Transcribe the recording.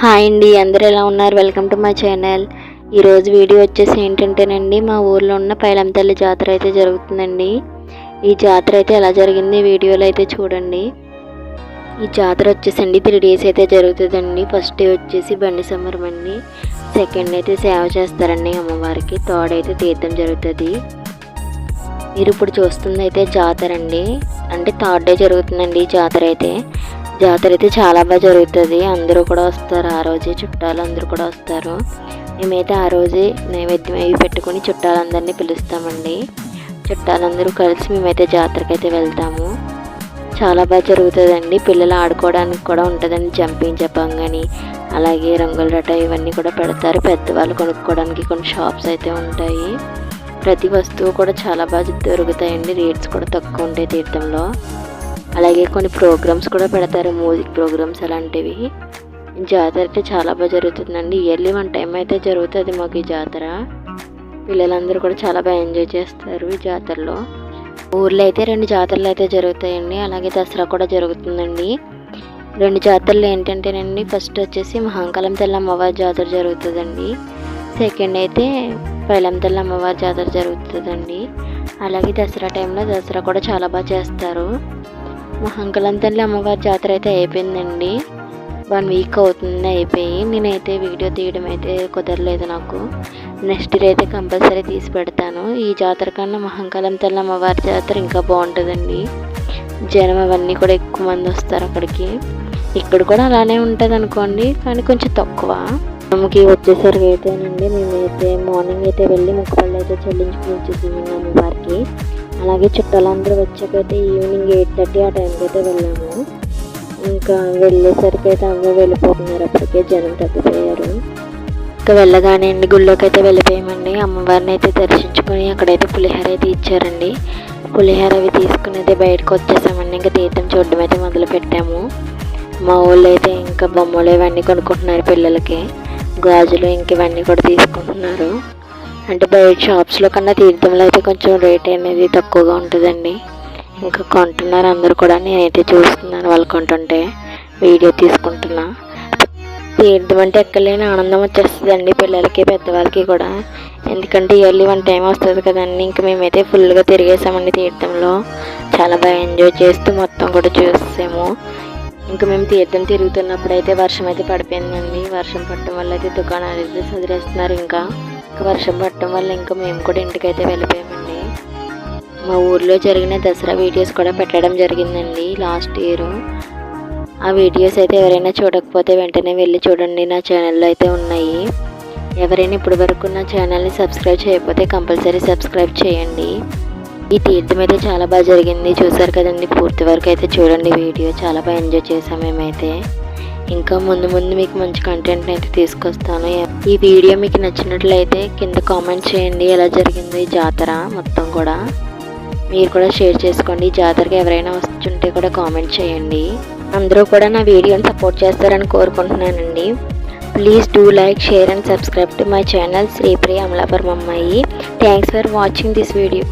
Hi అండి అందరూ ఎలా ఉన్నారు? వెల్కమ్ టు మై ఛానల్ ఈరోజు వీడియో వచ్చేసి ఏంటంటేనండి మా ఊర్లో ఉన్న పైలంతల్లి జాతర అయితే జరుగుతుందండి. ఈ జాతర అయితే ఎలా జరిగింది వీడియోలో అయితే చూడండి. ఈ జాతర వచ్చేసండి త్రీ డేస్ అయితే జరుగుతుందండి. ఫస్ట్ డే వచ్చేసి బండి సమరం అండి. సెకండ్ అయితే సేవ చేస్తారండి అమ్మవారికి. థర్డ్ అయితే తీర్థం జరుగుతుంది. మీరు ఇప్పుడు చూస్తుంది అయితే జాతర అండి. అంటే థర్డ్ డే జరుగుతుందండి ఈ జాతర అయితే. జాతర అయితే చాలా బాగా జరుగుతుంది. అందరూ కూడా వస్తారు. ఆ రోజే చుట్టాలు అందరూ కూడా వస్తారు. మేమైతే ఆ రోజే నైవేద్యం అవి పెట్టుకుని చుట్టాలందరినీ పిలుస్తామండి. చుట్టాలందరూ కలిసి మేమైతే జాతరకి అయితే వెళ్తాము. చాలా బాగా జరుగుతుందండి. పిల్లలు ఆడుకోవడానికి కూడా ఉంటుందండి. జంపింగ్ జపాం కానీ అలాగే రంగుల రట ఇవన్నీ కూడా పెడతారు. పెద్దవాళ్ళు కొనుక్కోవడానికి కొన్ని షాప్స్ అయితే ఉంటాయి. ప్రతి వస్తువు కూడా చాలా బాగా దొరుకుతాయండి. రేట్స్ కూడా తక్కువ ఉంటాయి తీర్థంలో. అలాగే కొన్ని ప్రోగ్రామ్స్ కూడా పెడతారు. మ్యూజిక్ ప్రోగ్రామ్స్ అలాంటివి. జాతర అయితే చాలా బాగా జరుగుతుందండి. ఇయర్లీ వన్ టైం అయితే జరుగుతుంది మాకు ఈ జాతర. పిల్లలందరూ కూడా చాలా బాగా ఎంజాయ్ చేస్తారు ఈ జాతరలో. ఊర్లో అయితే రెండు జాతరలు అయితే జరుగుతాయండి. అలాగే దసరా కూడా జరుగుతుందండి. రెండు జాతరలు ఏంటంటేనండి ఫస్ట్ వచ్చేసి మహాంకాలం తెల్ల అమ్మవారి జాతర జరుగుతుందండి. సెకండ్ అయితే పైలం తెల్ల అమ్మవారి జాతర జరుగుతుందండి. అలాగే దసరా టైంలో దసరా కూడా చాలా బాగా చేస్తారు. మహంకాళం తల్లి అమ్మవారి జాతర అయితే అయిపోయిందండి. వన్ వీక్ అవుతుంది అయిపోయి నేనైతే వీడియో తీయడం అయితే కుదరలేదు నాకు. నెక్స్ట్ డే అయితే కంపల్సరీ తీసి పెడతాను. ఈ జాతర కన్నా మహంకాలం తెల్ల అమ్మవారి జాతర ఇంకా బాగుంటుందండి. జనం అవన్నీ కూడా ఎక్కువ మంది వస్తారు అక్కడికి. ఇక్కడ కూడా అలానే ఉంటుంది అనుకోండి కానీ కొంచెం తక్కువ. మనకి వచ్చేసరికి అయితేనండి మేమైతే మార్నింగ్ అయితే వెళ్ళి ముక్కపళ్ళు అయితే చెల్లించుకుని వచ్చేసి అమ్మవారికి అలాగే చుట్టాలందరూ వచ్చాకైతే ఈవినింగ్ ఎయిట్ థర్టీ ఆ టైంకి అయితే వెళ్ళాము. ఇంకా వెళ్ళేసరికి అయితే అందరూ వెళ్ళిపోతున్నారు. అప్పటికే జనం తగ్గిపోయారు. ఇంకా వెళ్ళగానే అండి గుళ్ళోకి అయితే వెళ్ళిపోయామండి. అమ్మవారిని అయితే దర్శించుకొని అక్కడైతే పులిహోర అయితే ఇచ్చారండి. పులిహోర అవి తీసుకుని అయితే బయటకు వచ్చేసామండి. ఇంకా తీర్థం చూడడం అయితే మొదలు పెట్టాము. మా ఊళ్ళో అయితే ఇంకా బొమ్మలు ఇవన్నీ కొనుక్కుంటున్నారు పిల్లలకి. గాజులు ఇంక ఇవన్నీ కూడా తీసుకుంటున్నారు. అంటే బయట షాప్స్లో కన్నా తీర్థంలో అయితే కొంచెం రేట్ అనేది తక్కువగా ఉంటుందండి. ఇంకా కొంటున్నారు అందరు కూడా. నేనైతే చూస్తున్నాను వాళ్ళు కొంటుంటే. వీడియో తీసుకుంటున్నా. తీర్థం అంటే ఎక్కలేని ఆనందం వచ్చేస్తుందండి పిల్లలకి పెద్దవాళ్ళకి కూడా. ఎందుకంటే ఇయర్లీ వన్ టైం వస్తుంది కదండి. ఇంకా మేమైతే ఫుల్గా తిరిగేసామండి తీర్థంలో. చాలా బాగా ఎంజాయ్ చేస్తూ మొత్తం కూడా చూసాము ఇంకా మేము తీర్థం తిరుగుతున్నప్పుడు అయితే వర్షం అయితే పడిపోయిందండి. వర్షం పడటం వల్ల అయితే దుకాణాలు అయితే చదివేస్తున్నారు ఇంకా. ఇంకా వర్షం పడటం వల్ల ఇంకా మేము కూడా ఇంటికైతే వెళ్ళిపోయామండి. మా ఊర్లో జరిగిన దసరా వీడియోస్ కూడా పెట్టడం జరిగిందండి లాస్ట్ ఇయర్. ఆ వీడియోస్ అయితే ఎవరైనా చూడకపోతే వెంటనే వెళ్ళి చూడండి నా ఛానల్లో అయితే ఉన్నాయి. ఎవరైనా ఇప్పటి వరకు నా ఛానల్ని సబ్స్క్రైబ్ చేయకపోతే కంపల్సరీ సబ్స్క్రైబ్ చేయండి. ఈ తీర్థం అయితే చాలా బాగా జరిగింది చూసారు కదండి? పూర్తి వరకు అయితే చూడండి వీడియో. చాలా బాగా ఎంజాయ్ చేసాం మేమైతే. ఇంకా ముందు ముందు మీకు మంచి కంటెంట్ అయితే తీసుకొస్తాను. ఈ వీడియో మీకు నచ్చినట్లయితే కింద కామెంట్ చేయండి. ఎలా జరిగింది జాతర మొత్తం కూడా మీరు కూడా షేర్ చేసుకోండి. జాతరకి ఎవరైనా వస్తుంటే కూడా కామెంట్ చేయండి. అందరూ కూడా నా వీడియోని సపోర్ట్ చేస్తారని కోరుకుంటున్నానండి. Please do like share and subscribe to my channel Sripriya Amalapuram అమ్మాయి thanks for watching this video